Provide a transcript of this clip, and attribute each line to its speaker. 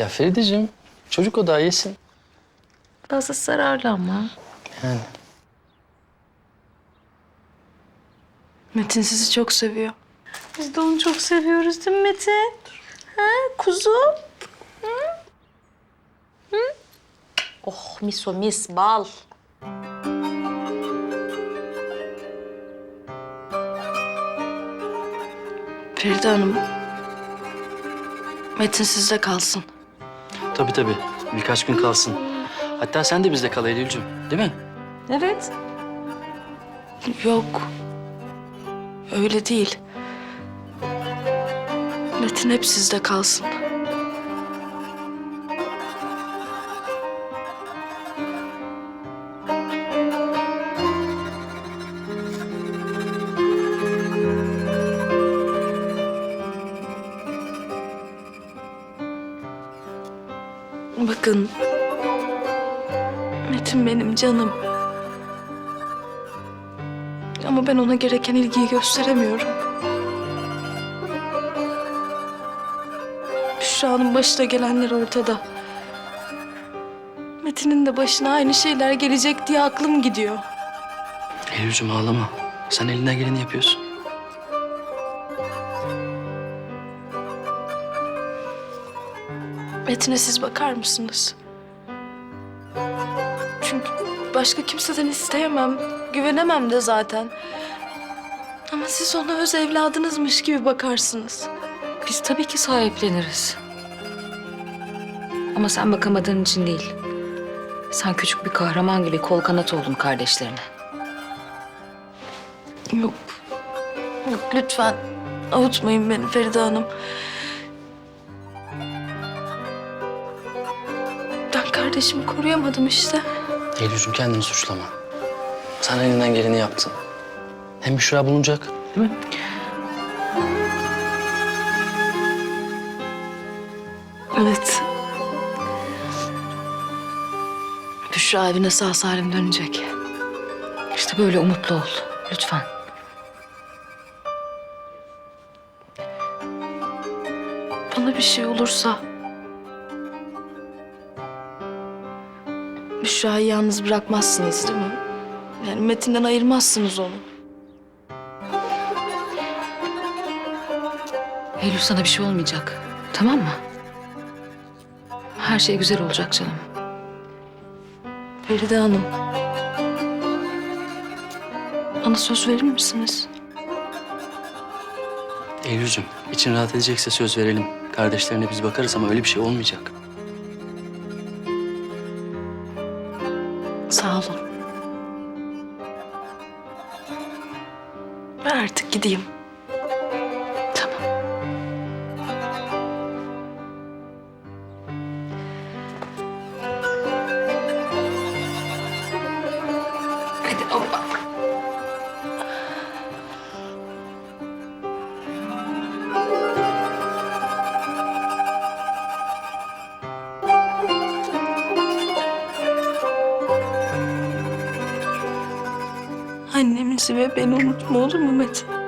Speaker 1: Ya Ferideciğim çocuk o daha yesin.
Speaker 2: Fazla zararlı ama.
Speaker 1: Yani
Speaker 2: Metin sizi çok seviyor. Biz de onu çok seviyoruz değil mi Metin? Ha kuzu?
Speaker 3: Oh mis o mis bal.
Speaker 2: Feride Hanım. Metin sizde kalsın.
Speaker 1: Tabii tabii birkaç gün kalsın. Hatta sen de bizde kal Eylül'cüğüm değil mi?
Speaker 3: Evet.
Speaker 2: Yok. Öyle değil. Metin hep sizde kalsın. Bakın. Metin benim canım. Ama ben ona gereken ilgiyi gösteremiyorum. Büşra'nın başına gelenler ortada. Metin'in de başına aynı şeyler gelecek diye aklım gidiyor.
Speaker 1: Eylül'cüğüm ağlama. Sen elinden geleni yapıyorsun.
Speaker 2: Metin'e siz bakar mısınız? Çünkü başka kimseden isteyemem, güvenemem de zaten. Ama siz ona öz evladınızmış gibi bakarsınız.
Speaker 4: Biz tabii ki sahipleniriz. Ama sen bakamadığın için değil. Sen küçük bir kahraman gibi kol kanat oldun kardeşlerine.
Speaker 2: Yok. Yok lütfen avutmayın beni Feride Hanım. Kardeşimi koruyamadım işte.
Speaker 1: Eylül'cüğüm kendini suçlama. Sen elinden geleni yaptın. Hem Büşra bulunacak değil mi?
Speaker 2: Evet. Büşra evine sağ salim dönecek.
Speaker 4: İşte böyle umutlu ol. Lütfen.
Speaker 2: Bana bir şey olursa... Büşra'yı yalnız bırakmazsınız değil mi? Yani Metin'den ayırmazsınız onu.
Speaker 4: Eylül sana bir şey olmayacak. Tamam mı? Her şey güzel olacak canım.
Speaker 2: Feride Hanım. Bana söz verir misiniz?
Speaker 1: Eylül'cüğüm için rahat edecekse söz verelim. Kardeşlerine biz bakarız ama öyle bir şey olmayacak.
Speaker 2: Sağ olun. Ben artık gideyim.
Speaker 4: Tamam. Hadi hoppa.
Speaker 2: Annemizi ve beni unutma olur mu Metin?